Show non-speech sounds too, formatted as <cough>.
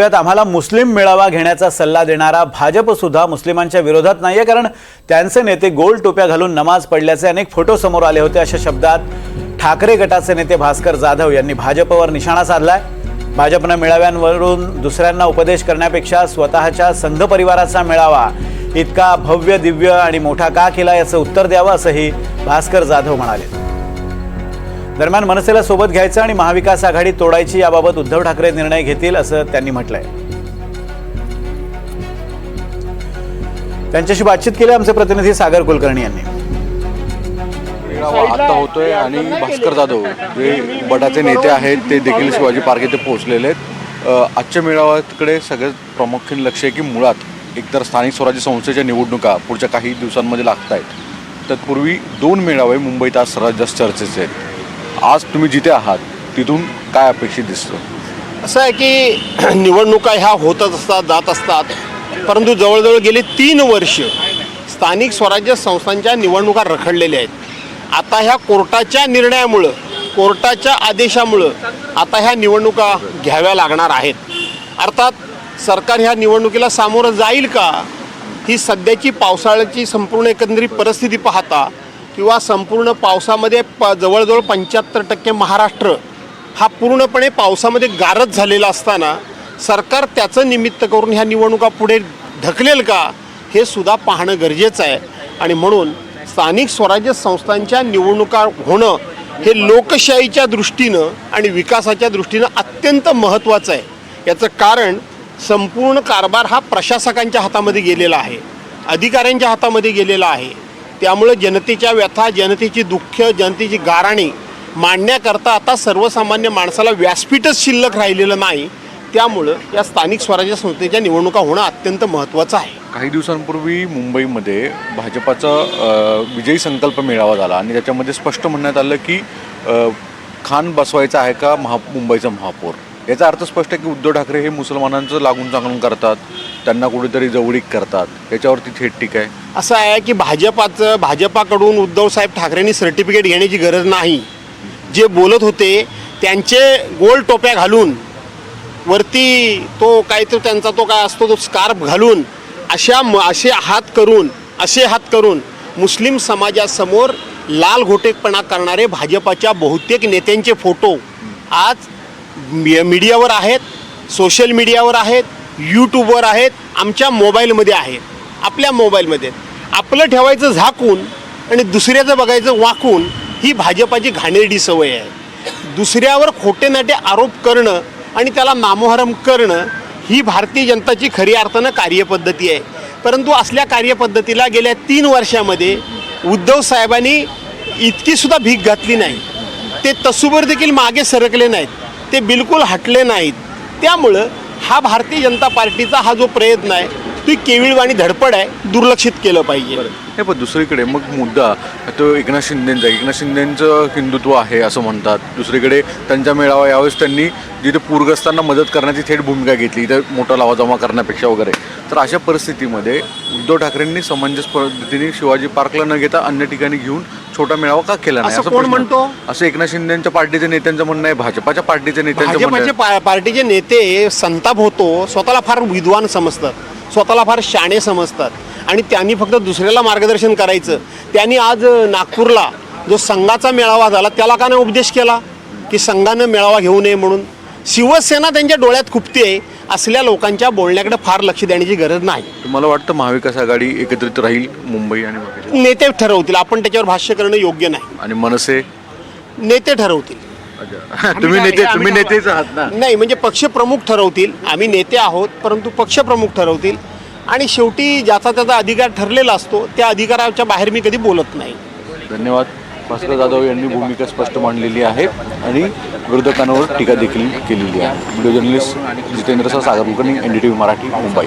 यात आम्हाला मुस्लिम मेळावा घेण्याचा सल्ला देणारा भाजप सुद्धा मुस्लिमांच्या विरोधात नाही आहे कारण त्यांचे नेते गोल टोप्या घालून नमाज पडल्याचे अनेक फोटो समोर आले होते. अशा शब्दात ठाकरे गटाचे नेते भास्कर जाधव यांनी भाजपवर निशाणा साधलाय. भाजपनं मेळाव्यांवरून दुसऱ्यांना उपदेश करण्यापेक्षा स्वतःच्या संघ परिवाराचा मेळावा इतका भव्य दिव्य आणि मोठा का केला याचं उत्तर द्यावं असंही भास्कर जाधव म्हणाले. दरम्यान मनसेला सोबत घ्यायचं आणि महाविकास आघाडी तोडायची याबाबत उद्धव ठाकरे निर्णय घेतील असं त्यांनी म्हटलंय. त्यांच्याशी बातचीत केली आमचे प्रतिनिधी सागर कुलकर्णी यांनी. आता होतोय आणि भास्कर जाधव जे बटाचे नेते आहेत ते देखील शिवाजी पार्क येथे पोहोचलेले आहेत. आजच्या मेळाव्याकडे सगळ्यात प्रामुख्याने लक्ष आहे की मुळात एकतर स्थानिक स्वराज्य संस्थेच्या निवडणुका पुढच्या काही दिवसांमध्ये लागत आहेत तत्पूर्वी दोन मेळावे मुंबईत आज सर्वात जास्त चर्चेचे आहेत. आज तुम्ही जिथे आहात तिथून काय अपेक्षित दिसतं? असं आहे की <clears throat> निवडणुका ह्या होतच असतात जात असतात. परंतु जवळजवळ गेली तीन वर्ष स्थानिक स्वराज्य संस्थांच्या निवडणुका रखडलेल्या आहेत. आता ह्या कोर्टाच्या निर्णयामुळं कोर्टाच्या आदेशामुळं आता ह्या निवडणुका घ्याव्या लागणार आहेत. अर्थात सरकार ह्या निवडणुकीला सामोरं जाईल का? ही सध्याची पावसाळ्याची संपूर्ण एकंदरीत परिस्थिती पाहता किंवा संपूर्ण पावसामध्ये प जवळजवळ पंच्याहत्तर टक्के महाराष्ट्र हा पूर्णपणे पावसामध्ये गारच झालेला असताना सरकार त्याचं निमित्त करून ह्या निवडणुका पुढे ढकलेल का हे सुद्धा पाहणं गरजेचं आहे. आणि म्हणून स्थानिक स्वराज्य संस्थांच्या निवडणुका होणं हे लोकशाहीच्या दृष्टीनं आणि विकासाच्या दृष्टीनं अत्यंत महत्त्वाचं आहे. याचं कारण संपूर्ण कारभार हा प्रशासकांच्या हातामध्ये गेलेला आहे अधिकाऱ्यांच्या हातामध्ये गेलेला आहे. त्यामुळं जनतेच्या व्यथा जनतेची दुःख जनतेची गाराणी मांडण्याकरता आता सर्वसामान्य माणसाला व्यासपीठच शिल्लक राहिलेलं नाही. त्यामुळं या स्थानिक स्वराज्य संस्थेच्या निवडणुका होणं अत्यंत महत्त्वाचं आहे. काही दिवसांपूर्वी मुंबईमध्ये भाजपाचा विजयी संकल्प मेळावा झाला आणि त्याच्यामध्ये स्पष्ट म्हणण्यात आलं की खान बसवायचा आहे का महा मुंबईचा महापौर? याचा अर्थ स्पष्ट आहे की उद्धव ठाकरे हे मुसलमानांचं लागून चांगलं करतात. त्यांना कुठेतरी जवळीक करतात. याच्यावरती थेट टीका आहे. असं आहे की भाजपाचं भाजपाकडून उद्धवसाहेब ठाकरेंनी सर्टिफिकेट घेण्याची गरज नाही. जे बोलत होते त्यांचे गोल टोप्या घालून वरती तो काहीतरी त्यांचा तो काय असतो तो स्कार्फ घालून अशा म असे हात करून असे हात करून मुस्लिम समाजासमोर लाल घोटेपणा करणारे भाजपाच्या बहुतेक नेत्यांचे फोटो आज मी- मीडियावर आहेत सोशल मीडियावर आहेत यूट्यूबवर आहेत आमच्या मोबाईलमध्ये आहे. आपल्या मोबाईलमध्ये. आपलं ठेवायचं झाकून आणि दुसऱ्याचं बघायचं वाकून ही भाजपाची घाणेरडी सवय आहे. दुसऱ्यावर खोटे नाटे आरोप करणं आणि त्याला नामोहरम करणं ही भारतीय जनताची खरी अर्थानं कार्यपद्धती आहे. परंतु असल्या कार्यपद्धतीला गेल्या तीन वर्षामध्ये उद्धव साहेबांनी इतकीसुद्धा भीक घातली नाही. ते तसूभर देखील मागे सरकले नाहीत. ते बिलकुल हटले नाहीत. त्यामुळं हा भारतीय जनता पार्टीचा हा जो प्रयत्न आहे तो केविळ आणि धडपड आहे दुर्लक्षित केलं पाहिजे. हे पण दुसरीकडे मग मुद्दा तो एकनाथ शिंदेचा एकनाथ शिंदेचं हिंदुत्व आहे असं म्हणतात. दुसरीकडे त्यांच्या मेळावा यावेळेस त्यांनी जिथे पूरग्रस्तांना मदत करण्याची थेट भूमिका घेतली इथं मोठा लावा जमा करण्यापेक्षा वगैरे. तर अशा परिस्थितीमध्ये उद्धव ठाकरेंनी समंजस पद्धतीने शिवाजी पार्कला न घेता अन्य ठिकाणी घेऊन छोटा मेळावा का केला नाही? असं कोण म्हणतो? असं एकनाथ शिंदेच्या पार्टीच्या नेत्यांचं म्हणणं आहे भाजपाच्या पार्टीच्या नेत्यांचं पार्टीचे नेते संताप होतो स्वतःला फार विद्वान समजतात. स्वतःला फार शाणे समजतात. आणि त्यांनी फक्त दुसऱ्याला मार्गदर्शन करायचं. त्यांनी आज नागपूरला जो संघाचा मेळावा झाला त्याला का नाही उपदेश केला? की संघानं मेळावा घेऊ नये म्हणून. शिवसेना त्यांच्या डोळ्यात खुपते असल्या लोकांच्या बोलण्याकडे फार लक्ष देण्याची गरज नाही. तुम्हाला वाटतं महाविकास आघाडी एकत्रित राहील मुंबई आणि नेते ठरवतील. आपण त्याच्यावर भाष्य करणं योग्य नाही. आणि मनसे? नेते ठरवतील. <laughs> तुम्ही नेते तुम्ही नेतेच आहात ना. नाही म्हणजे पक्षप्रमुख ठरवतील. आम्ही नेते आहोत परंतु पक्षप्रमुख ठरवतील. आणि शेवटी ज्याचा त्याचा अधिकार ठरलेला असतो त्या अधिकाराच्या बाहेर मी कधी बोलत नाही. धन्यवाद. भास्कर जाधव यांनी भूमिका स्पष्ट मांडलेली आहे आणि विरोधकांवर टीका देखील केलेली आहे. Video journalist Jitendra Sagar Kulkarni N D T V Marathi Mumbai.